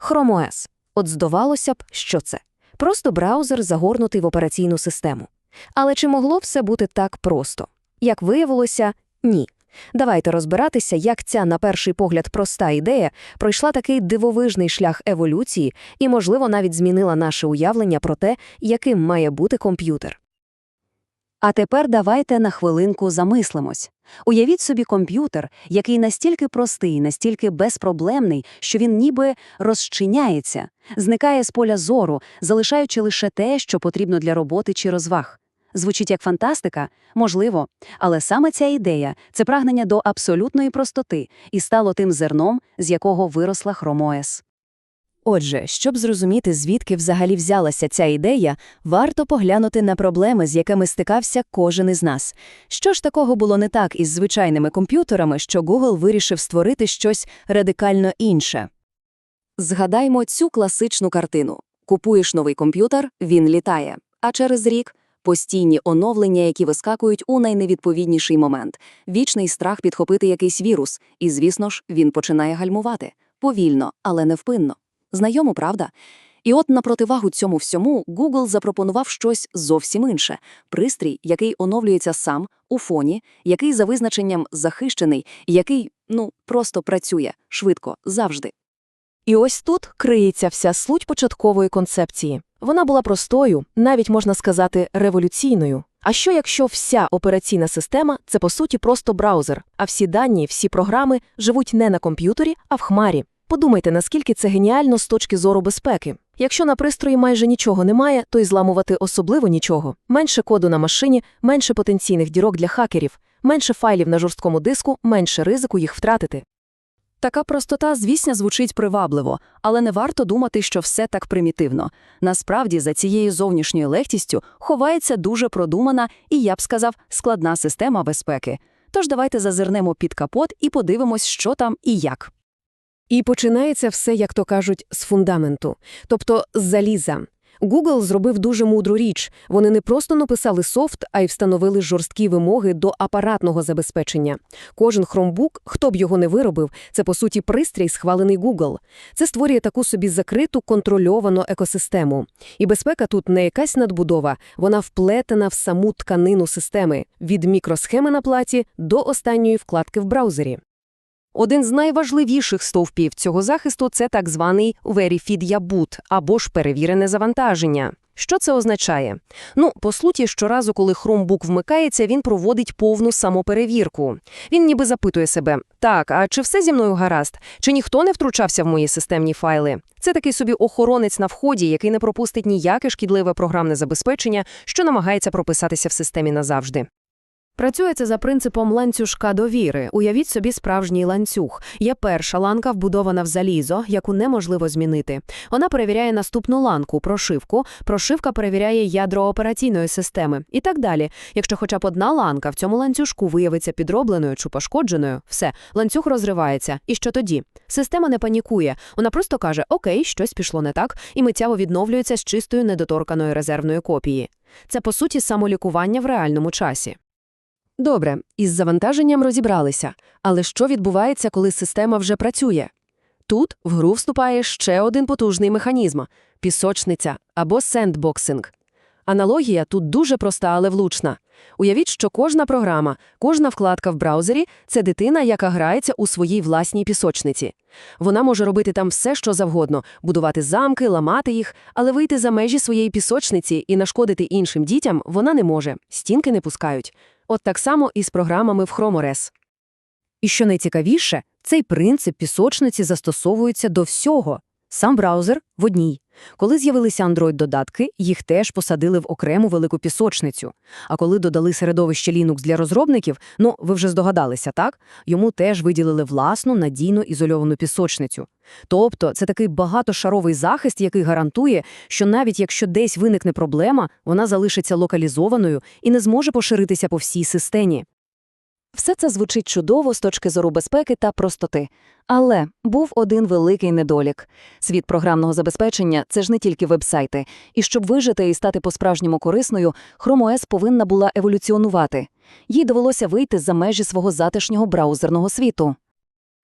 Chrome OS. От здавалося б, що це? Просто браузер, загорнутий в операційну систему. Але чи могло все бути так просто? Як виявилося, ні. Давайте розбиратися, як ця, на перший погляд, проста ідея пройшла такий дивовижний шлях еволюції і, можливо, навіть змінила наше уявлення про те, яким має бути комп'ютер. А тепер давайте на хвилинку замислимось. Уявіть собі комп'ютер, який настільки простий, настільки безпроблемний, що він ніби розчиняється, зникає з поля зору, залишаючи лише те, що потрібно для роботи чи розваг. Звучить як фантастика? Можливо. Але саме ця ідея – це прагнення до абсолютної простоти і стало тим зерном, з якого виросла OS. Отже, щоб зрозуміти, звідки взагалі взялася ця ідея, варто поглянути на проблеми, з якими стикався кожен із нас. Що ж такого було не так із звичайними комп'ютерами, що Google вирішив створити щось радикально інше? Згадаймо цю класичну картину. Купуєш новий комп'ютер, він літає, а через рік постійні оновлення, які вискакують у найневідповідніший момент, вічний страх підхопити якийсь вірус, і, звісно ж, він починає гальмувати. Повільно, але невпинно. Знайомо, правда? І от на противагу цьому всьому Google запропонував щось зовсім інше – пристрій, який оновлюється сам, у фоні, який за визначенням захищений, який, ну, просто працює, швидко, завжди. І ось тут криється вся суть початкової концепції. Вона була простою, навіть можна сказати, революційною. А що якщо вся операційна система – це по суті просто браузер, а всі дані, всі програми живуть не на комп'ютері, а в хмарі? Подумайте, наскільки це геніально з точки зору безпеки. Якщо на пристрої майже нічого немає, то й зламувати особливо нічого. Менше коду на машині, менше потенційних дірок для хакерів, менше файлів на жорсткому диску, менше ризику їх втратити. Така простота, звісно, звучить привабливо, але не варто думати, що все так примітивно. Насправді, за цією зовнішньою легкістю ховається дуже продумана і, я б сказав, складна система безпеки. Тож давайте зазирнемо під капот і подивимось, що там і як. І починається все, як то кажуть, з фундаменту, тобто з заліза. Google зробив дуже мудру річ. Вони не просто написали софт, а й встановили жорсткі вимоги до апаратного забезпечення. Кожен Chromebook, хто б його не виробив, це по суті пристрій, схвалений Google. Це створює таку собі закриту, контрольовану екосистему. І безпека тут не якась надбудова, вона вплетена в саму тканину системи від мікросхеми на платі до останньої вкладки в браузері. Один з найважливіших стовпів цього захисту це так званий Verified Boot або ж перевірене завантаження. Що це означає? Ну, по суті, щоразу, коли Chromebook вмикається, він проводить повну самоперевірку. Він ніби запитує себе: так, а чи все зі мною гаразд? Чи ніхто не втручався в мої системні файли? Це такий собі охоронець на вході, який не пропустить ніяке шкідливе програмне забезпечення, що намагається прописатися в системі назавжди. Працює це за принципом ланцюжка довіри. Уявіть собі справжній ланцюг. Є перша ланка, вбудована в залізо, яку неможливо змінити. Вона перевіряє наступну ланку, прошивку. Прошивка перевіряє ядро операційної системи і так далі. Якщо хоча б одна ланка в цьому ланцюжку виявиться підробленою чи пошкодженою, все, ланцюг розривається. І що тоді? Система не панікує. Вона просто каже: Окей, щось пішло не так, і миттєво відновлюється з чистою недоторканої резервної копії. Це по суті самолікування в реальному часі. Добре, із завантаженням розібралися. Але що відбувається, коли система вже працює? Тут в гру вступає ще один потужний механізм – пісочниця або сендбоксинг. Аналогія тут дуже проста, але влучна. Уявіть, що кожна програма, кожна вкладка в браузері – це дитина, яка грається у своїй власній пісочниці. Вона може робити там все, що завгодно – будувати замки, ламати їх, але вийти за межі своєї пісочниці і нашкодити іншим дітям вона не може, стінки не пускають. От так само і з програмами в Chrome І що найцікавіше, цей принцип пісочниці застосовується до всього. Сам браузер в одній. Коли з'явилися Android-додатки, їх теж посадили в окрему велику пісочницю. А коли додали середовище Linux для розробників, ну, ви вже здогадалися, так? Йому теж виділили власну надійну ізольовану пісочницю. Тобто це такий багатошаровий захист, який гарантує, що навіть якщо десь виникне проблема, вона залишиться локалізованою і не зможе поширитися по всій системі. Все це звучить чудово з точки зору безпеки та простоти. Але був один великий недолік. Світ програмного забезпечення це ж не тільки вебсайти. І щоб вижити і стати по-справжньому корисною, Chrome OS повинна була еволюціонувати. Їй довелося вийти за межі свого затишнього браузерного світу.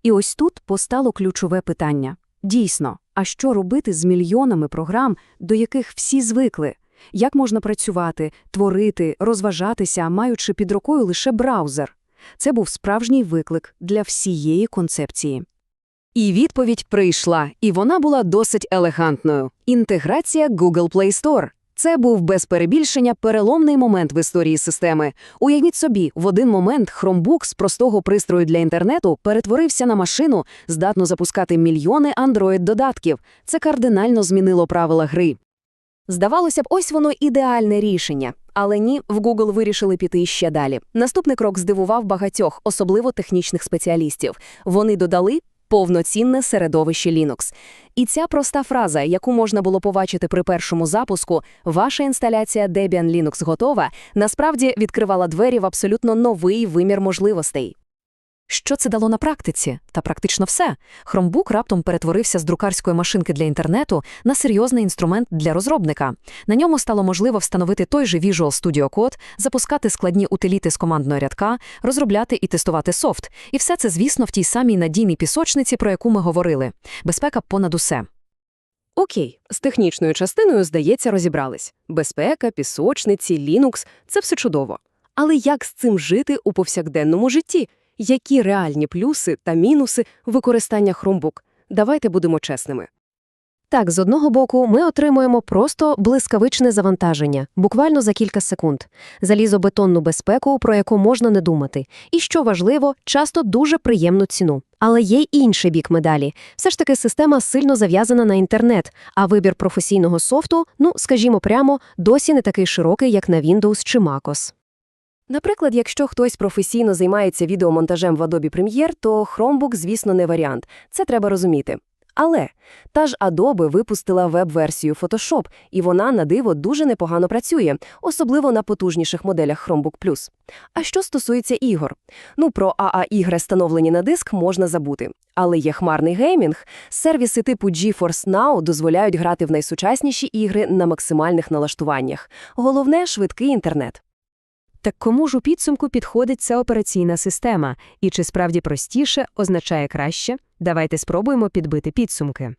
І ось тут постало ключове питання. Дійсно, а що робити з мільйонами програм, до яких всі звикли? Як можна працювати, творити, розважатися, маючи під рукою лише браузер? Це був справжній виклик для всієї концепції. І відповідь прийшла, і вона була досить елегантною. Інтеграція Google Play Store. Це був без перебільшення переломний момент в історії системи. Уявіть собі, в один момент Chromebook з простого пристрою для інтернету перетворився на машину, здатну запускати мільйони Android-додатків. Це кардинально змінило правила гри. Здавалося б, ось воно ідеальне рішення. Але ні, в Google вирішили піти ще далі. Наступний крок здивував багатьох, особливо технічних спеціалістів. Вони додали повноцінне середовище Linux. І ця проста фраза, яку можна було побачити при першому запуску, ваша інсталяція Debian Linux готова, насправді відкривала двері в абсолютно новий вимір можливостей. Що це дало на практиці? Та практично все. Chromebook раптом перетворився з друкарської машинки для інтернету на серйозний інструмент для розробника. На ньому стало можливо встановити той же Visual Studio Code, запускати складні утиліти з командного рядка, розробляти і тестувати софт. І все це, звісно, в тій самій надійній пісочниці, про яку ми говорили. Безпека понад усе. Окей, з технічною частиною, здається, розібрались. Безпека, пісочниці, Linux – це все чудово. Але як з цим жити у повсякденному житті? Які реальні плюси та мінуси використання Chromebook? Давайте будемо чесними. Так, з одного боку, ми отримуємо просто блискавичне завантаження, буквально за кілька секунд, залізобетонну безпеку, про яку можна не думати, і, що важливо, часто дуже приємну ціну. Але є й інший бік медалі. Все ж таки система сильно зав'язана на інтернет, а вибір професійного софту, ну, скажімо прямо, досі не такий широкий, як на Windows чи MacOS. Наприклад, якщо хтось професійно займається відеомонтажем в Adobe Premiere, то Chromebook, звісно, не варіант. Це треба розуміти. Але та ж Adobe випустила веб-версію Photoshop, і вона, на диво, дуже непогано працює, особливо на потужніших моделях Chromebook Plus. А що стосується ігор? Ну, про АА-ігри, встановлені на диск, можна забути. Але є хмарний геймінг. Сервіси типу GeForce Now дозволяють грати в найсучасніші ігри на максимальних налаштуваннях. Головне – швидкий інтернет. Так кому ж у підсумку підходить ця операційна система? І чи справді простіше означає краще? Давайте спробуємо підбити підсумки.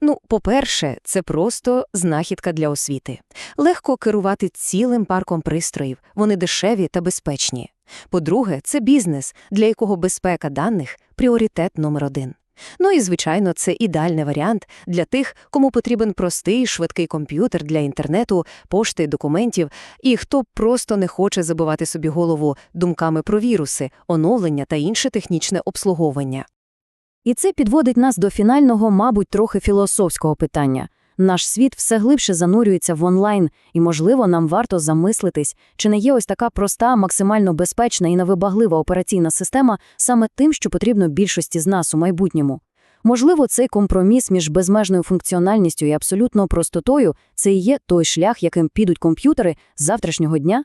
Ну, по-перше, це просто знахідка для освіти. Легко керувати цілим парком пристроїв, вони дешеві та безпечні. По-друге, це бізнес, для якого безпека даних – пріоритет номер один. Ну і, звичайно, це ідеальний варіант для тих, кому потрібен простий, швидкий комп'ютер для інтернету, пошти, документів, і хто просто не хоче забивати собі голову думками про віруси, оновлення та інше технічне обслуговування. І це підводить нас до фінального, мабуть, трохи філософського питання. Наш світ все глибше занурюється в онлайн, і, можливо, нам варто замислитись, чи не є ось така проста, максимально безпечна і невибаглива операційна система саме тим, що потрібно більшості з нас у майбутньому. Можливо, цей компроміс між безмежною функціональністю і абсолютно простотою – це і є той шлях, яким підуть комп'ютери завтрашнього дня?